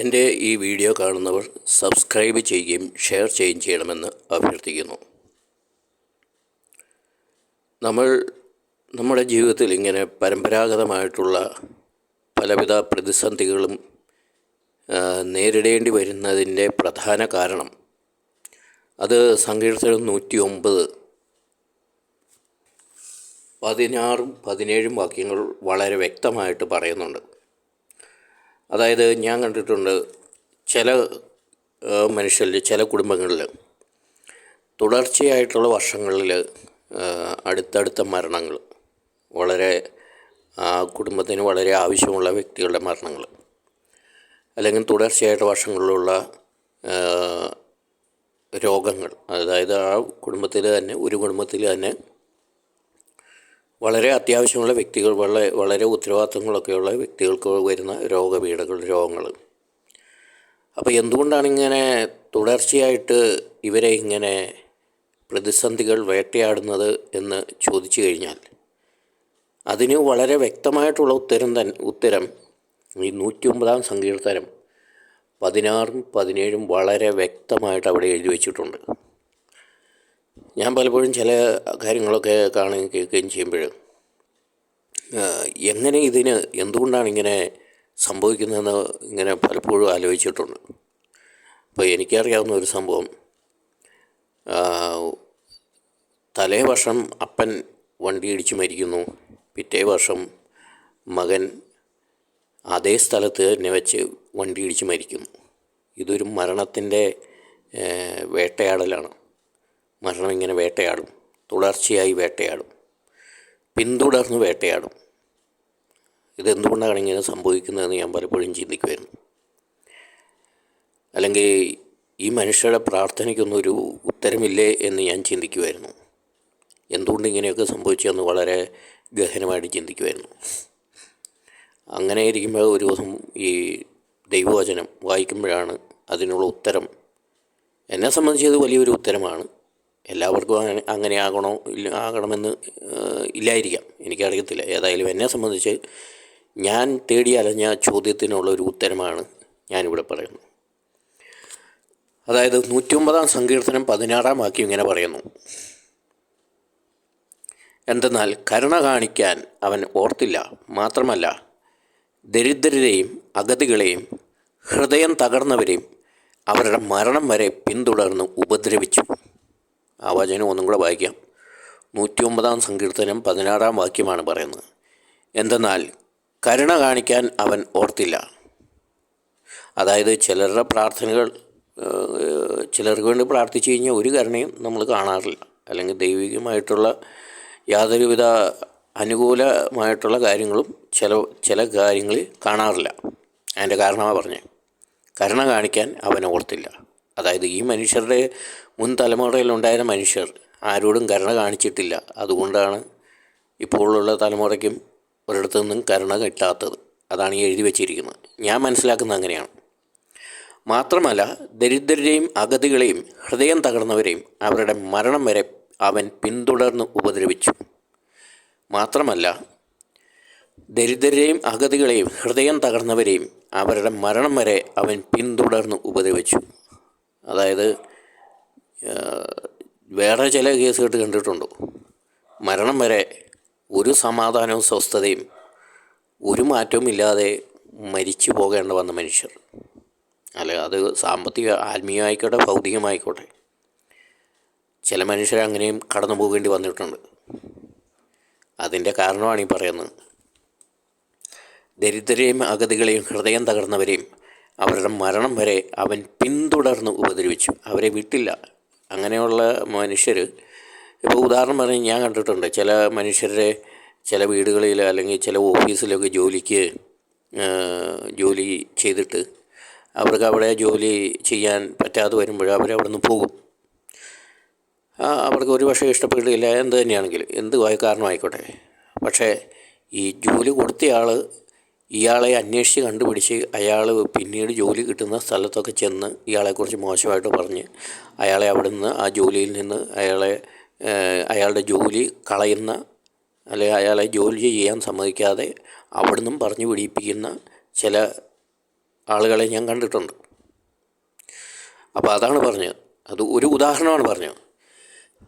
എന്റെ ഈ വീഡിയോ കാണുന്നവർ സബ്സ്ക്രൈബ് ചെയ്യുകയും ഷെയർ ചെയ്യുകയും ചെയ്യണമെന്ന് അഭ്യർത്ഥിക്കുന്നു. നമ്മൾ നമ്മുടെ ജീവിതത്തിൽ ഇങ്ങനെ പരമ്പരാഗതമായിട്ടുള്ള പലവിധ പ്രതിസന്ധികളും നേരിടേണ്ടി വരുന്നതിന്റെ പ്രധാന കാരണം അത് സങ്കീർത്തനം നൂറ്റി ഒമ്പത് പതിനാറും പതിനേഴും വാക്യങ്ങൾ വളരെ വ്യക്തമായിട്ട് പറയുന്നുണ്ട്. അതായത് ഞാൻ കണ്ടിട്ടുണ്ട് ചില മനുഷ്യരിൽ ചില കുടുംബങ്ങളിൽ തുടർച്ചയായിട്ടുള്ള വർഷങ്ങളിൽ അടുത്തടുത്ത മരണങ്ങൾ വളരെ ആ കുടുംബത്തിന് വളരെ ആവശ്യമുള്ള വ്യക്തികളുടെ മരണങ്ങൾ അല്ലെങ്കിൽ തുടർച്ചയായിട്ട് വർഷങ്ങളിലുള്ള രോഗങ്ങൾ അതായത് ആ കുടുംബത്തിൽ തന്നെ ഒരു കുടുംബത്തിൽ തന്നെ വളരെ അത്യാവശ്യമുള്ള വ്യക്തികൾ വളരെ വളരെ ഉത്തരവാദിത്തങ്ങളൊക്കെയുള്ള വ്യക്തികൾക്ക് വരുന്ന രോഗപീഠകൾ രോഗങ്ങൾ. അപ്പോൾ എന്തുകൊണ്ടാണ് ഇങ്ങനെ തുടർച്ചയായിട്ട് ഇവരെ ഇങ്ങനെ പ്രതിസന്ധികൾ വേട്ടയാടുന്നത് എന്ന് ചോദിച്ചു കഴിഞ്ഞാൽ അതിന് വളരെ വ്യക്തമായിട്ടുള്ള ഉത്തരം തന്നെ ഉത്തരം ഈ നൂറ്റി ഒമ്പതാം സങ്കീർത്തനം പതിനാറും പതിനേഴും വളരെ വ്യക്തമായിട്ട് അവിടെ എഴുതി വച്ചിട്ടുണ്ട്. ഞാൻ പലപ്പോഴും ചില കാര്യങ്ങളൊക്കെ കാണുകയും കേൾക്കുകയും ചെയ്യുമ്പോൾ എങ്ങനെ ഇതിന് എന്തുകൊണ്ടാണ് ഇങ്ങനെ സംഭവിക്കുന്നതെന്ന് ഇങ്ങനെ പലപ്പോഴും ആലോചിച്ചിട്ടുണ്ട്. അപ്പോൾ എനിക്കറിയാവുന്ന ഒരു സംഭവം തലേ വർഷം അപ്പൻ വണ്ടി ഇടിച്ച് മരിക്കുന്നു പിറ്റേ വർഷം മകൻ അതേ സ്ഥലത്ത് തന്നെ വെച്ച് വണ്ടി ഇടിച്ച് മരിക്കുന്നു. ഇതൊരു മരണത്തിന്റെ വേട്ടയാടലാണ്. മരണം ഇങ്ങനെ വേട്ടയാടും. തുടർച്ചയായി വേട്ടയാടും. പിന്തുടർന്ന് വേട്ടയാടും. ഇതെന്തുകൊണ്ടാണ് ഇങ്ങനെ സംഭവിക്കുന്നതെന്ന് ഞാൻ പലപ്പോഴും ചിന്തിക്കുമായിരുന്നു. അല്ലെങ്കിൽ ഈ മനുഷ്യരുടെ പ്രാർത്ഥനയ്ക്കൊന്നും ഒരു ഉത്തരമില്ലേ എന്ന് ഞാൻ ചിന്തിക്കുമായിരുന്നു. എന്തുകൊണ്ട് ഇങ്ങനെയൊക്കെ സംഭവിച്ചതെന്ന് വളരെ ഗഹനമായിട്ട് ചിന്തിക്കുമായിരുന്നു. അങ്ങനെ ഇരിക്കുമ്പോൾ ഒരു ദിവസം ഈ ദൈവവചനം വായിക്കുമ്പോഴാണ് അതിനുള്ള ഉത്തരം. എന്നെ സംബന്ധിച്ചത് വലിയൊരു ഉത്തരമാണ്. എല്ലാവർക്കും അങ്ങനെ അങ്ങനെ ആകണോ ഇല്ല ആകണമെന്ന് ഇല്ലായിരിക്കാം. എനിക്കറിയത്തില്ല. ഏതായാലും എന്നെ സംബന്ധിച്ച് ഞാൻ തേടി അലഞ്ഞ ചോദ്യത്തിനുള്ള ഒരു ഉത്തരമാണ് ഞാനിവിടെ പറയുന്നത്. അതായത് നൂറ്റിയൊമ്പതാം സങ്കീർത്തനം പതിനാറാം വാക്യം ഇങ്ങനെ പറയുന്നു. എന്തെന്നാൽ കരുണ കാണിക്കാൻ അവൻ ഓർത്തില്ല. മാത്രമല്ല ദരിദ്രരെയും അഗതികളെയും ഹൃദയം തകർന്നവരെയും അവരുടെ മരണം വരെ പിന്തുടർന്ന് ഉപദ്രവിച്ചു. ആ വചനം ഒന്നും കൂടെ വായിക്കാം. നൂറ്റി ഒമ്പതാം സങ്കീർത്തനം പതിനാറാം വാക്യമാണ് പറയുന്നത്. എന്തെന്നാൽ കരുണ കാണിക്കാൻ അവൻ ഓർത്തില്ല. അതായത് ചിലരുടെ പ്രാർത്ഥനകൾ ചിലർക്ക് വേണ്ടി പ്രാർത്ഥിച്ചു കഴിഞ്ഞാൽ ഒരു കരുണയും നമ്മൾ കാണാറില്ല. അല്ലെങ്കിൽ ദൈവികമായിട്ടുള്ള യാതൊരുവിധ അനുകൂലമായിട്ടുള്ള കാര്യങ്ങളും ചില ചില കാര്യങ്ങളിൽ കാണാറില്ല. അതിന്റെ കാരണമാണ് പറഞ്ഞത്. കരുണ കാണിക്കാൻ അവൻ ഓർത്തില്ല. അതായത് ഈ മനുഷ്യരുടെ മുൻ തലമുറയിലുണ്ടായിരുന്ന മനുഷ്യർ ആരോടും കരുണ കാണിച്ചിട്ടില്ല. അതുകൊണ്ടാണ് ഇപ്പോഴുള്ള തലമുറയ്ക്കും ഒരിടത്തു നിന്നും കരുണ കിട്ടാത്തത്. അതാണ് ഈ എഴുതി വച്ചിരിക്കുന്നത്. ഞാൻ മനസ്സിലാക്കുന്നത് അങ്ങനെയാണ്. മാത്രമല്ല ദരിദ്രരെയും അഗതികളെയും ഹൃദയം തകർന്നവരെയും അവരുടെ മരണം വരെ അവൻ പിന്തുടർന്ന് ഉപദ്രവിച്ചു. മാത്രമല്ല ദരിദ്രരെയും അഗതികളെയും ഹൃദയം തകർന്നവരെയും അവരുടെ മരണം വരെ അവൻ പിന്തുടർന്ന് ഉപദ്രവിച്ചു. അതായത് വേറെ ചില കേസ് കണ്ടിട്ടുണ്ട് കണ്ടിട്ടുണ്ടോ. മരണം വരെ ഒരു സമാധാനവും സ്വസ്ഥതയും ഒരു മാറ്റവും ഇല്ലാതെ മരിച്ചു പോകേണ്ട വന്ന മനുഷ്യർ. അല്ല അത് സാമ്പത്തിക ആത്മീയമായിക്കോട്ടെ ഭൗതികമായിക്കോട്ടെ ചില മനുഷ്യർ അങ്ങനെയും കടന്നു പോകേണ്ടി വന്നിട്ടുണ്ട്. അതിന്റെ കാരണമാണ് ഈ പറയുന്നത്. ദരിദ്രരെയും അഗതികളെയും ഹൃദയം തകർന്നവരെയും അവരുടെ മരണം വരെ അവൻ പിന്തുടർന്ന് ഉപദ്രവിച്ചു. അവരെ വിട്ടില്ല. അങ്ങനെയുള്ള മനുഷ്യർ ഇപ്പോൾ ഉദാഹരണം പറഞ്ഞ് ഞാൻ കണ്ടിട്ടുണ്ട്. ചില മനുഷ്യരുടെ ചില വീടുകളിൽ അല്ലെങ്കിൽ ചില ഓഫീസിലൊക്കെ ജോലിക്ക് ജോലി ചെയ്തിട്ട് അവർക്ക് അവിടെ ജോലി ചെയ്യാൻ പറ്റാതെ വരുമ്പോൾ അവരവിടെ നിന്ന് പോകും. അവർക്ക് ഒരു പക്ഷേ ഇഷ്ടപ്പെട്ടില്ല എന്ത് തന്നെയാണെങ്കിലും എന്ത് കാരണമായിക്കോട്ടെ. പക്ഷേ ഈ ജോലി കൊടുത്തയാൾ ഇയാളെ അന്വേഷിച്ച് കണ്ടുപിടിച്ച് അയാൾ പിന്നീട് ജോലി കിട്ടുന്ന സ്ഥലത്തൊക്കെ ചെന്ന് ഇയാളെക്കുറിച്ച് മോശമായിട്ട് പറഞ്ഞ് അയാളെ അവിടെ നിന്ന് ആ ജോലിയിൽ നിന്ന് അയാളെ അയാളുടെ ജോലി കളയുന്ന അല്ലെങ്കിൽ അയാളെ ജോലി ചെയ്യാൻ സമ്മതിക്കാതെ അവിടെ നിന്നും പറഞ്ഞു പിടിപ്പിക്കുന്ന ചില ആളുകളെ ഞാൻ കണ്ടിട്ടുണ്ട്. അപ്പോൾ അതാണ് പറഞ്ഞത്. അത് ഒരു ഉദാഹരണമാണ് പറഞ്ഞത്.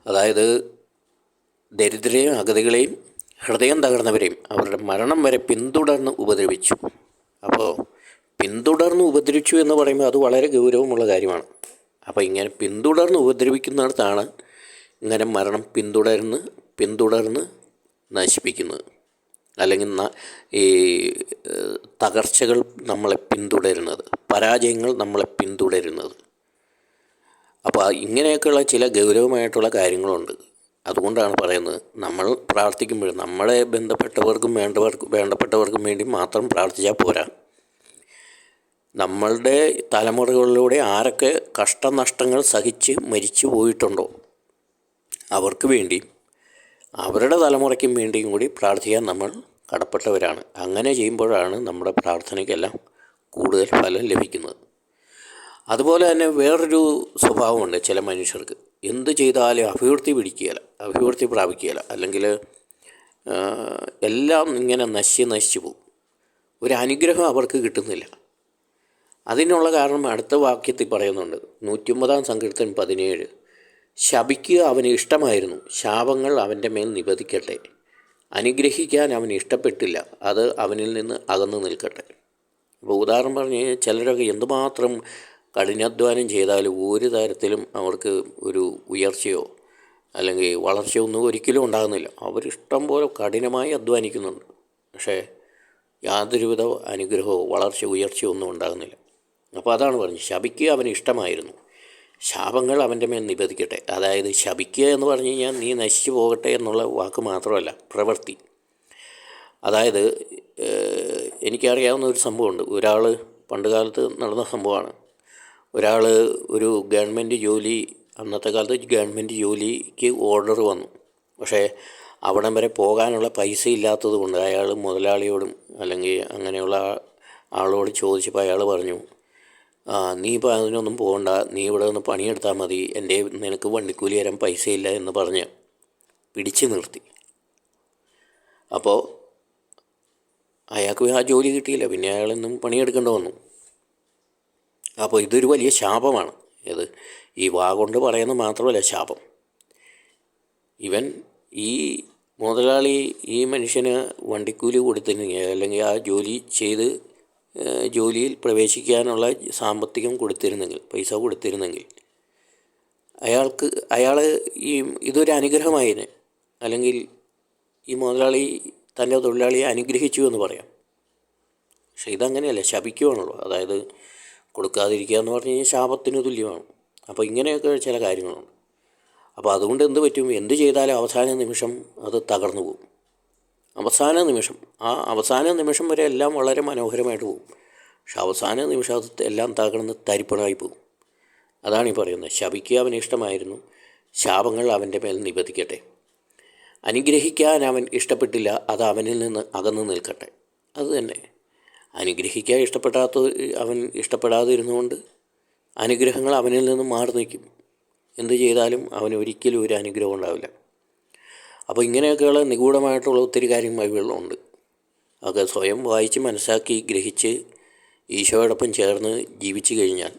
അതായത് ദരിദ്രരെയും അഗതികളെയും ഹൃദയം തകർന്നവരെയും അവരുടെ മരണം വരെ പിന്തുടർന്ന് ഉപദ്രവിച്ചു. അപ്പോൾ പിന്തുടർന്ന് ഉപദ്രവിച്ചു എന്ന് പറയുമ്പോൾ അത് വളരെ ഗൗരവമുള്ള കാര്യമാണ്. അപ്പോൾ ഇങ്ങനെ പിന്തുടർന്ന് ഉപദ്രവിക്കുന്നിടത്താണ് ഇങ്ങനെ മരണം പിന്തുടർന്ന് പിന്തുടർന്ന് നശിപ്പിക്കുന്നത്. അല്ലെങ്കിൽ ഈ തകർച്ചകൾ നമ്മളെ പിന്തുടരുന്നത് പരാജയങ്ങൾ നമ്മളെ പിന്തുടരുന്നത്. അപ്പോൾ ഇങ്ങനെയൊക്കെയുള്ള ചില ഗൗരവമായിട്ടുള്ള കാര്യങ്ങളുണ്ട്. അതുകൊണ്ടാണ് പറയുന്നത്. നമ്മൾ പ്രാർത്ഥിക്കുമ്പോൾ നമ്മളെ ബന്ധപ്പെട്ടവർക്കും വേണ്ടവർക്കും വേണ്ടപ്പെട്ടവർക്കും വേണ്ടി മാത്രം പ്രാർത്ഥിച്ചാൽ പോരാ. നമ്മളുടെ തലമുറകളിലൂടെ ആരൊക്കെ കഷ്ടനഷ്ടങ്ങൾ സഹിച്ച് മരിച്ചു പോയിട്ടുണ്ടോ? അവർക്ക് വേണ്ടി അവരുടെ തലമുറയ്ക്കും വേണ്ടിയും കൂടി പ്രാർത്ഥിക്കാൻ നമ്മൾ കടപ്പെട്ടവരാണ്. അങ്ങനെ ചെയ്യുമ്പോഴാണ് നമ്മുടെ പ്രാർത്ഥനയ്ക്കെല്ലാം കൂടുതൽ ഫലം ലഭിക്കുന്നത്. അതുപോലെ തന്നെ വേറൊരു സ്വഭാവമുണ്ട് ചില മനുഷ്യർക്ക്. എന്ത് ചെയ്താലും അഭിവൃദ്ധി പിടിക്കുകയില്ല അഭിവൃദ്ധി പ്രാപിക്കുകയില്ല. അല്ലെങ്കിൽ എല്ലാം ഇങ്ങനെ നശിച്ച് നശിച്ചു പോകും. ഒരു അനുഗ്രഹം അവർക്ക് കിട്ടുന്നില്ല. അതിനുള്ള കാരണം അടുത്ത വാക്യത്തിൽ പറയുന്നുണ്ട്. നൂറ്റിയൊമ്പതാം സങ്കീർത്തൻ പതിനേഴ്. ശപിക്കുക അവന് ഇഷ്ടമായിരുന്നു. ശാപങ്ങൾ അവന്റെ മേൽ നിബദിക്കട്ടെ അനുഗ്രഹിക്കാൻ അവന് ഇഷ്ടപ്പെട്ടില്ല. അത് അവനിൽ നിന്ന് അകന്നു നിൽക്കട്ടെ. അപ്പോൾ ഉദാഹരണം പറഞ്ഞ് കഴിഞ്ഞാൽ ചിലരൊക്കെ എന്തുമാത്രം കഠിനാധ്വാനം ചെയ്താൽ ഒരു തരത്തിലും അവർക്ക് ഒരു ഉയർച്ചയോ അല്ലെങ്കിൽ വളർച്ചയോ ഒന്നും ഒരിക്കലും ഉണ്ടാകുന്നില്ല. അവരിഷ്ടം പോലെ കഠിനമായി അധ്വാനിക്കുന്നുണ്ട്. പക്ഷേ യാതൊരുവിധ അനുഗ്രഹമോ വളർച്ച ഉയർച്ചയോ ഒന്നും ഉണ്ടാകുന്നില്ല. അപ്പോൾ അതാണ് പറഞ്ഞത്. ശപിക്കുക അവന് ഇഷ്ടമായിരുന്നു. ശാപങ്ങൾ അവന്റെ മേൽ നിബദിക്കട്ടെ അതായത് ശപിക്കുക എന്ന് പറഞ്ഞു കഴിഞ്ഞാൽ നീ നശിച്ചു പോകട്ടെ എന്നുള്ള വാക്ക് മാത്രമല്ല പ്രവൃത്തി. അതായത് എനിക്കറിയാവുന്ന ഒരു സംഭവമുണ്ട്. ഒരാൾ പണ്ട് കാലത്ത് നടന്ന സംഭവമാണ്. ഒരാൾ ഒരു ഗവൺമെന്റ് ജോലി അന്നത്തെ കാലത്ത് ഗവൺമെന്റ് ജോലിക്ക് ഓർഡർ വന്നു. പക്ഷേ അവിടം വരെ പോകാനുള്ള പൈസ ഇല്ലാത്തത് കൊണ്ട് അയാൾ മുതലാളിയോടും അല്ലെങ്കിൽ അങ്ങനെയുള്ള ആളോട് ചോദിച്ചപ്പോൾ അയാൾ പറഞ്ഞു നീ ഇപ്പോൾ അതിനൊന്നും പോകണ്ട നീ ഇവിടെ നിന്ന് പണിയെടുത്താൽ മതി. എന്റെ നിനക്ക് വണ്ടിക്കൂലി തരാൻ പൈസയില്ല എന്ന് പറഞ്ഞ് പിടിച്ചു നിർത്തി. അപ്പോൾ അയാൾക്ക് ആ ജോലി കിട്ടിയില്ല. പിന്നെ അയാളൊന്നും പണിയെടുക്കേണ്ടി വന്നു. അപ്പോൾ ഇതൊരു വലിയ ശാപമാണ്. ഇത് ഈ വാ കൊണ്ട് പറയുന്നത് മാത്രമല്ല ശാപം. ഇവൻ ഈ മുതലാളി ഈ മനുഷ്യന് വണ്ടിക്കൂലി കൊടുത്തിരുന്നെങ്കിൽ അല്ലെങ്കിൽ ആ ജോലി ചെയ്ത് ജോലിയിൽ പ്രവേശിക്കാനുള്ള സാമ്പത്തികം കൊടുത്തിരുന്നെങ്കിൽ പൈസ കൊടുത്തിരുന്നെങ്കിൽ അയാൾക്ക് അയാൾ ഈ ഇതൊരു അനുഗ്രഹമായിന്. അല്ലെങ്കിൽ ഈ മുതലാളി തന്റെ തൊഴിലാളിയെ അനുഗ്രഹിച്ചു എന്ന് പറയാം. പക്ഷേ ഇതങ്ങനെയല്ല ശപിക്കുവാണല്ലോ. അതായത് കൊടുക്കാതിരിക്കുക എന്ന് പറഞ്ഞു കഴിഞ്ഞാൽ ശാപത്തിന് തുല്യമാണ്. അപ്പോൾ ഇങ്ങനെയൊക്കെ ചില കാര്യങ്ങളുണ്ട്. അപ്പോൾ അതുകൊണ്ട് എന്ത് പറ്റും? എന്ത് ചെയ്താലും അവസാന നിമിഷം അത് തകർന്നു പോകും. അവസാന നിമിഷം ആ അവസാന നിമിഷം വരെ എല്ലാം വളരെ മനോഹരമായിട്ട് പോകും. പക്ഷെ അവസാന നിമിഷം അത് എല്ലാം തകർന്ന് തരിപ്പണമായി പോകും. അതാണ് ഈ പറയുന്നത്. ശപിക്കുക അവന് ഇഷ്ടമായിരുന്നു. ശാപങ്ങൾ അവന്റെ മേൽ നിബദിക്കട്ടെ അനുഗ്രഹിക്കാൻ അവൻ ഇഷ്ടപ്പെട്ടില്ല. അത് അവനിൽ നിന്ന് അകന്നു നിൽക്കട്ടെ. അത് തന്നെ. അനുഗ്രഹിക്കാൻ ഇഷ്ടപ്പെടാത്ത അവൻ ഇഷ്ടപ്പെടാതിരുന്നുകൊണ്ട് അനുഗ്രഹങ്ങൾ അവനിൽ നിന്നും മാറി നിൽക്കും. എന്ത് ചെയ്താലും അവന് ഒരിക്കലും ഒരു അനുഗ്രഹം ഉണ്ടാവില്ല. അപ്പോൾ ഇങ്ങനെയൊക്കെയുള്ള നിഗൂഢമായിട്ടുള്ള ഒത്തിരി കാര്യം ബൈബിളിലുണ്ട്. അതൊക്കെ സ്വയം വായിച്ച് മനസ്സാക്കി ഗ്രഹിച്ച് ഈശോയോടൊപ്പം ചേർന്ന് ജീവിച്ചു കഴിഞ്ഞാൽ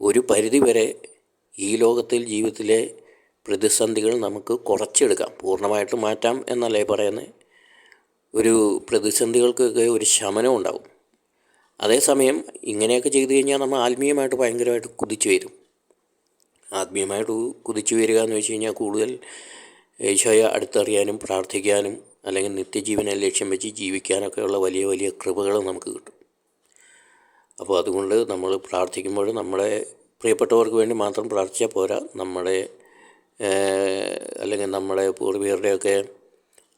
ഒരു പരിധിവരെ ഈ ലോകത്തിൽ ജീവിതത്തിലെ പ്രതിസന്ധികൾ നമുക്ക് കുറച്ചെടുക്കാം. പൂർണമായിട്ട് മാറ്റാം എന്നല്ലേ പറയുന്നത്? ഒരു പ്രതിസന്ധികൾക്കൊക്കെ ഒരു ശമനം ഉണ്ടാവും. അതേസമയം ഇങ്ങനെയൊക്കെ ചെയ്തു കഴിഞ്ഞാൽ നമ്മൾ ആത്മീയമായിട്ട് ഭയങ്കരമായിട്ട് കുതിച്ചു വരും. ആത്മീയമായിട്ട് കുതിച്ചു വരിക എന്ന് വെച്ച് കഴിഞ്ഞാൽ കൂടുതൽ ഈശോയെ അടുത്തറിയാനും പ്രാർത്ഥിക്കാനും അല്ലെങ്കിൽ നിത്യജീവനെ ലക്ഷ്യം വെച്ച് ജീവിക്കാനൊക്കെയുള്ള വലിയ വലിയ കൃപകൾ നമുക്ക് കിട്ടും. അപ്പോൾ അതുകൊണ്ട് നമ്മൾ പ്രാർത്ഥിക്കുമ്പോൾ നമ്മുടെ പ്രിയപ്പെട്ടവർക്ക് വേണ്ടി മാത്രം പ്രാർത്ഥിച്ചാൽ പോരാ. നമ്മുടെ അല്ലെങ്കിൽ നമ്മുടെ പൂർവികരുടെയൊക്കെ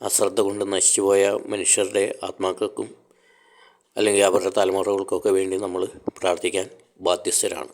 അശ്രദ്ധ കൊണ്ട് നശിച്ചുപോയ മനുഷ്യരുടെ ആത്മാക്കൾക്കും അല്ലെങ്കിൽ അവരുടെ തലമുറകൾക്കൊക്കെ വേണ്ടി നമ്മൾ പ്രാർത്ഥിക്കാൻ ബാധ്യസ്ഥരാണ്.